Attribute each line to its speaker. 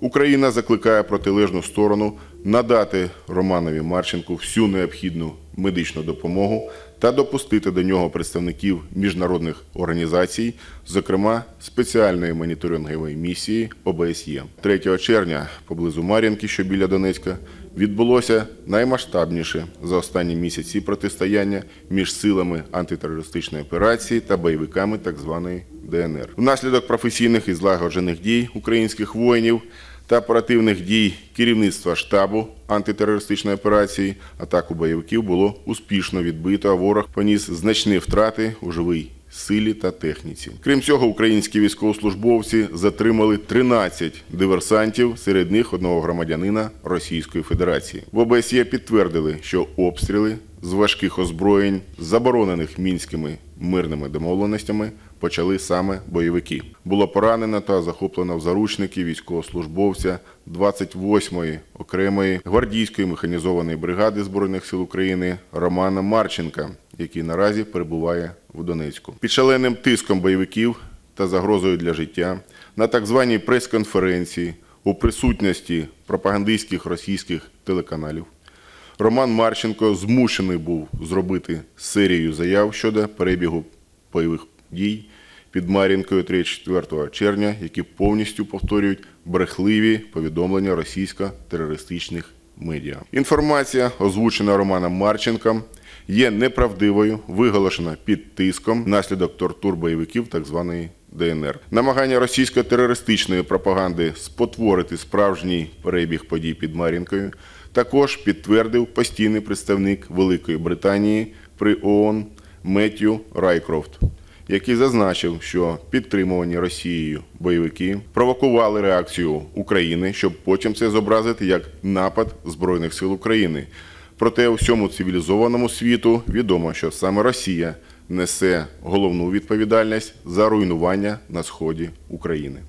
Speaker 1: Україна закликає протилежну сторону надати Романові Марченку всю необхідну медичну допомогу та допустити до нього представників міжнародних організацій, зокрема спеціальної моніторингової місії ОБСЄ. 3 червня поблизу Мар'їнки, що біля Донецька, відбулося наймасштабніше за останні місяці протистояння між силами антитерористичної операції та бойовиками так званої ДНР. Внаслідок професійних і злагоджених дій українських воїнів та оперативних дій керівництва штабу антитерористичної операції атаку бойовиків було успішно відбито, а ворог поніс значні втрати у живій силі та техніці. Крім цього, українські військовослужбовці затримали 13 диверсантів, серед них одного громадянина Російської Федерації. В ОБСЄ підтвердили, що обстріли з важких озброєнь, заборонених мінськими мирними домовленостями, почали саме бойовики. Було поранено та захоплено в заручники військовослужбовця 28-ї окремої гвардійської механізованої бригади збройних сил України Романа Марченка, який наразі перебуває в Донецьку. Під шаленим тиском бойовиків та загрозою для життя на так званій прес-конференції у присутності пропагандистських російських телеканалів Роман Марченко змушений був зробити серію заяв щодо перебігу бойових дій під Мар'їнкою 3-4 червня, які повністю повторюють брехливі повідомлення російсько-терористичних медіа. Інформація, озвучена Романом Марченком, є неправдивою, виголошена під тиском внаслідок тортур бойовиків так званої ДНР. Намагання російсько-терористичної пропаганди спотворити справжній перебіг подій під Мар'їнкою також підтвердив постійний представник Великої Британії при ООН Меттью Райкрофт, який зазначив, що підтримувані Росією бойовики провокували реакцію України, щоб потім це зобразити як напад Збройних сил України. Проте у всьому цивілізованому світу відомо, що саме Росія несе головну відповідальність за руйнування на сході України.